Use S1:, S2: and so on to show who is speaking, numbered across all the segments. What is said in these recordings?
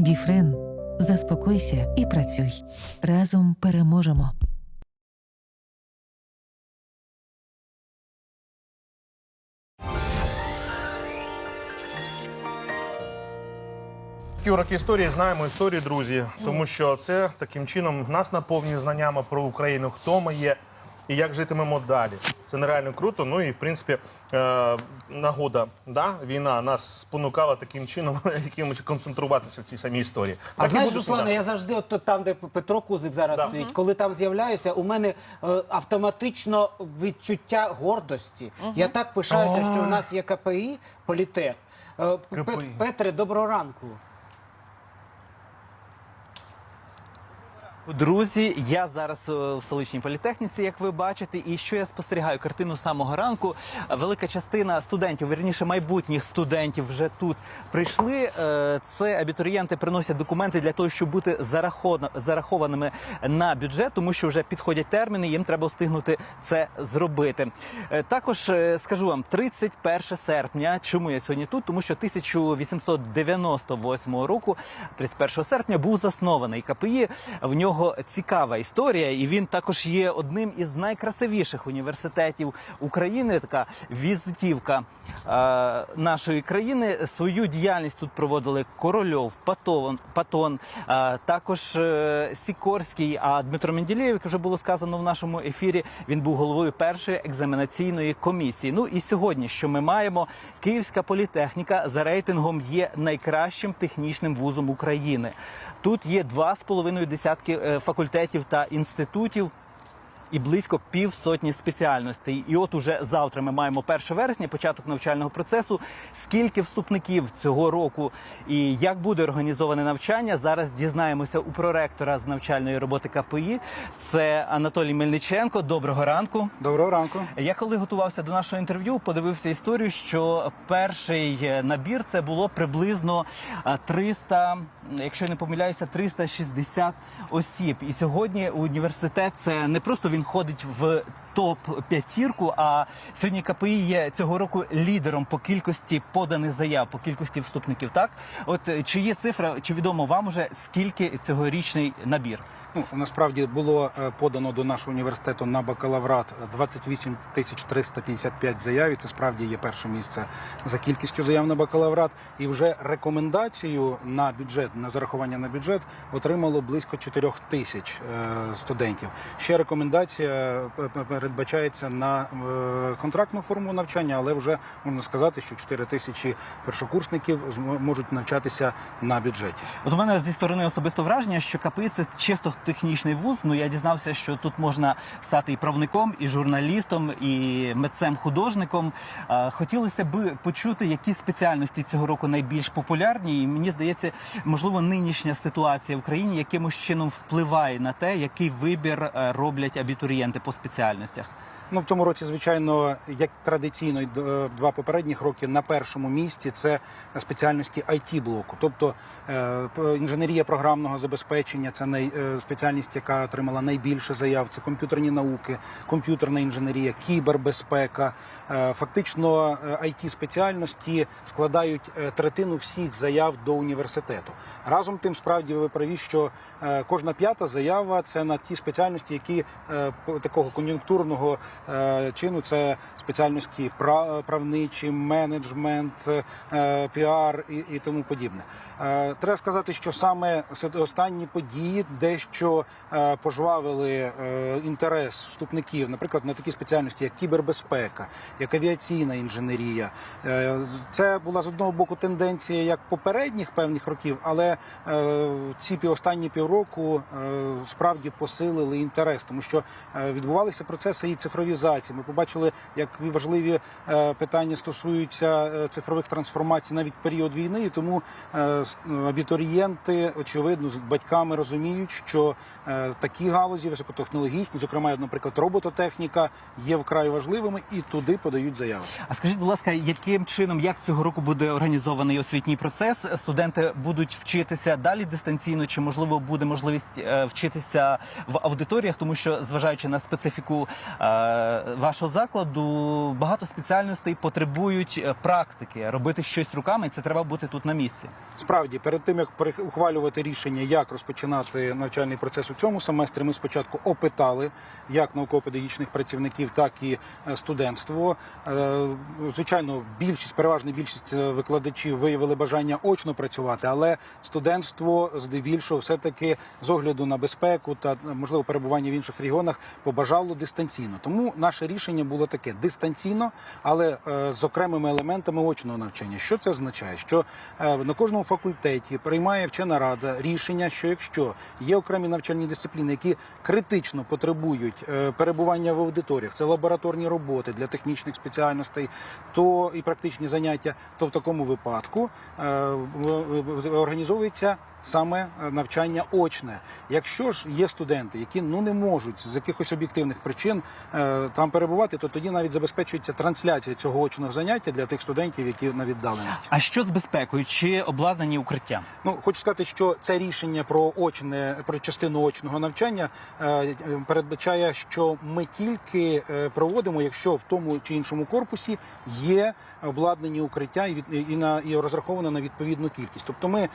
S1: Біфрен. Заспокойся і працюй. Разом переможемо.
S2: Такі історії знаємо історію, друзі, тому що це таким чином нас наповнює знаннями про Україну, хто ми є і як житимемо далі. Це нереально круто. Ну і в принципі е, нагода, да? війна нас спонукала таким чином, якимось концентруватися в цій самій історії.
S3: А
S2: Так
S3: знаєш, Руслане, я завжди, от там, де Петро Кузик зараз
S2: Да.
S3: стоїть, коли там з'являюся, у мене е, автоматично відчуття гордості. Я так пишаюся, що у нас є КПІ, політех. Е, П-
S2: КПІ.
S3: Петре, доброго ранку.
S4: Друзі, я зараз е, в столичній політехніці, як ви бачите, і що я спостерігаю картину самого ранку. Велика частина студентів, вірніше майбутніх студентів, вже тут прийшли. Е, Це абітурієнти приносять документи для того, щоб бути зарахованими на бюджет, тому що вже підходять терміни. Їм треба встигнути це зробити. Е, Також скажу вам, 31 серпня. Чому я сьогодні тут? Тому що 1898 року, 31 серпня, був заснований КПІ. В нього цікава історія, і він також є одним із найкрасивіших університетів України. Така візитівка е, нашої країни. Свою діяльність тут проводили Корольов, Патон, Патон, е, також е, Сікорський. А Дмитро Менділєєв, як вже було сказано в нашому ефірі, він був головою першої екзаменаційної комісії. Ну і сьогодні, що ми маємо, Київська політехніка за рейтингом є найкращим технічним вузом України. Тут є два з половиною десятки факультетів та інститутів. І близько півсотні спеціальностей. І от уже завтра ми маємо 1 вересня, початок навчального процесу. Скільки вступників цього року і як буде організоване навчання, зараз дізнаємося у проректора з навчальної роботи КПІ. Це Анатолій Мельниченко. Доброго ранку.
S5: Доброго ранку.
S4: Я коли готувався до нашого інтерв'ю, подивився історію, що перший набір це було приблизно е, 300, якщо я не помиляюся, 360 осіб. І сьогодні університет це не просто він ходить в топ п'ятірку, а сьогодні КПІ є цього року лідером по кількості поданих заяв, по кількості вступників. Так, от е, чи є цифра, чи відомо вам уже скільки цьогорічний набір?
S5: Ну насправді було е, подано до нашого університету на бакалаврат 28 тисяч 355 заяв. І Це справді є перше місце за кількістю заяв на бакалаврат. І вже рекомендацію на бюджет на зарахування на бюджет отримало близько 4 тисяч е, студентів. Ще рекомендація передбачається на е, контрактну форму навчання, але вже можна сказати, що 4 тисячі першокурсників можуть навчатися на бюджеті.
S4: От у мене зі сторони особисто враження, що КПІ це чисто технічний вуз. Ну я дізнався, що тут можна стати і правником, і журналістом, і митцем-художником. Хотілося б почути, які спеціальності цього року найбільш популярні. І мені здається, можливо, нинішня ситуація в країні якимось чином впливає на те, який вибір е, роблять абітурієнти по спеціальностях.
S5: Ну в цьому році, звичайно, як традиційно д- два попередніх роки на першому місці це спеціальності it блоку, тобто е, інженерія програмного забезпечення. Це най, е, спеціальність, яка отримала найбільше заяв. Це комп'ютерні науки, комп'ютерна інженерія, кібербезпека. Е, Фактично, it спеціальності складають е, третину всіх заяв до університету. Разом тим, справді ви праві, що е, кожна п'ята заява це на ті спеціальності, які е, такого кон'юнктурного е, чину це спеціальності пра- правничі, менеджмент, е, піар і, тому подібне. Е, Треба сказати, що саме останні події дещо е, пожвавили е, інтерес вступників, наприклад, на такі спеціальності, як кібербезпека, як авіаційна інженерія. Е, Це була з одного боку тенденція як попередніх певних років, але е, ці останні півроку е, справді посилили інтерес, тому що е, відбувалися процеси і цифровізації. Ми побачили, як важливі е, питання стосуються е, цифрових трансформацій навіть період війни. І тому е, абітурієнти, очевидно, з батьками розуміють, що такі галузі високотехнологічні, зокрема, наприклад, робототехніка, є вкрай важливими і туди подають заяви.
S4: А скажіть, будь ласка, яким чином, як цього року буде організований освітній процес? Студенти будуть вчитися далі дистанційно, чи можливо буде можливість вчитися в аудиторіях, тому що зважаючи на специфіку вашого закладу, багато спеціальностей потребують е, практики, робити щось руками, це треба бути тут на місці.
S5: Справді, перед тим як ухвалювати рішення, як розпочинати навчальний процес у цьому семестрі, ми спочатку опитали як науково-педагогічних працівників, так і е, студентство. Е, Звичайно, більшість, переважна більшість викладачів виявили бажання очно працювати, але студентство здебільшого все-таки з огляду на безпеку та можливо перебування в інших регіонах побажало дистанційно. Тому наше рішення було таке дистанційно, але е, з окремими елементами очного навчання. Що це означає? Що е, на кожному факультеті приймає вчена рада рішення, що якщо є окремі навчальні дисципліни, які критично потребують е, перебування в аудиторіях, це лабораторні роботи для технічних спеціальностей, то і практичні заняття, то в такому випадку організовується саме е, навчання очне. Якщо ж є студенти, які ну не можуть з якихось об'єктивних причин е, там перебувати, то тоді навіть забезпечується трансляція цього очного заняття для тих студентів, які на віддаленості.
S4: А що з безпекою? Чи обладнані укриття?
S5: Ну хочу сказати, що це рішення про очне про частину очного навчання е, передбачає, що ми тільки проводимо, якщо в тому чи іншому корпусі є обладнані укриття і від і на і розраховано на відповідну кількість. Тобто, ми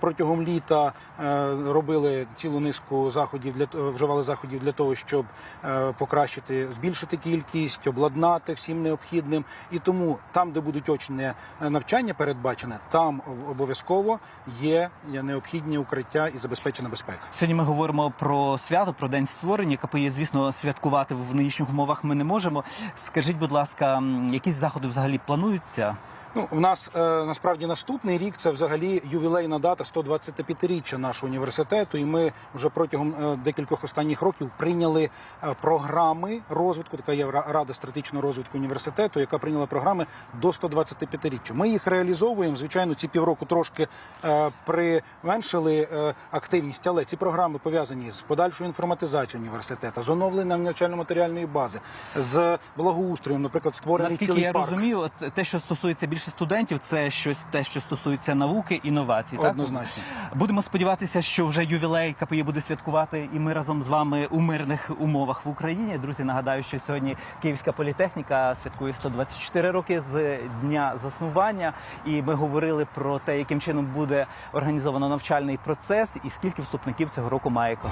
S5: протягом літа е, робили цілу низку заходів для т- вживали заходів для того, щоб е, покращити, збільшити кількість, обладнати всім необхідним. І тому там, де будуть очне е, навчання передбачене, там обов'язково є необхідні укриття і забезпечена безпека.
S4: Сьогодні ми говоримо про свято, про день створення. КПІ, звісно, святкувати в нинішніх умовах ми не можемо. Скажіть, будь ласка, якісь заходи взагалі плануються?
S5: Ну, в нас е, насправді наступний рік це взагалі ювілейна дата 125-річчя нашого університету. І ми вже протягом е, декількох останніх років прийняли е, програми розвитку. Така є рада стратегічного розвитку університету, яка прийняла програми до 125-річчя. Ми їх реалізовуємо. Звичайно, ці півроку трошки е, применшили е, активність, але ці програми пов'язані з подальшою інформатизацією університету, з оновленням навчально-матеріальної бази, з благоустроєм, наприклад, створений
S4: Наскільки
S5: цілий
S4: я
S5: парк.
S4: розумію, от те, що стосується більше студентів, це щось те, що стосується науки, інновацій. Так?
S5: Однозначно.
S4: Будемо сподіватися, що вже ювілей КПІ буде святкувати, і ми разом з вами у мирних умовах в Україні. Друзі, нагадаю, що сьогодні Київська політехніка святкує 124 роки з дня заснування. І ми говорили про те, яким чином буде організовано навчальний процес і скільки вступників цього року має КПІ.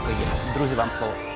S4: Друзі, вам слово.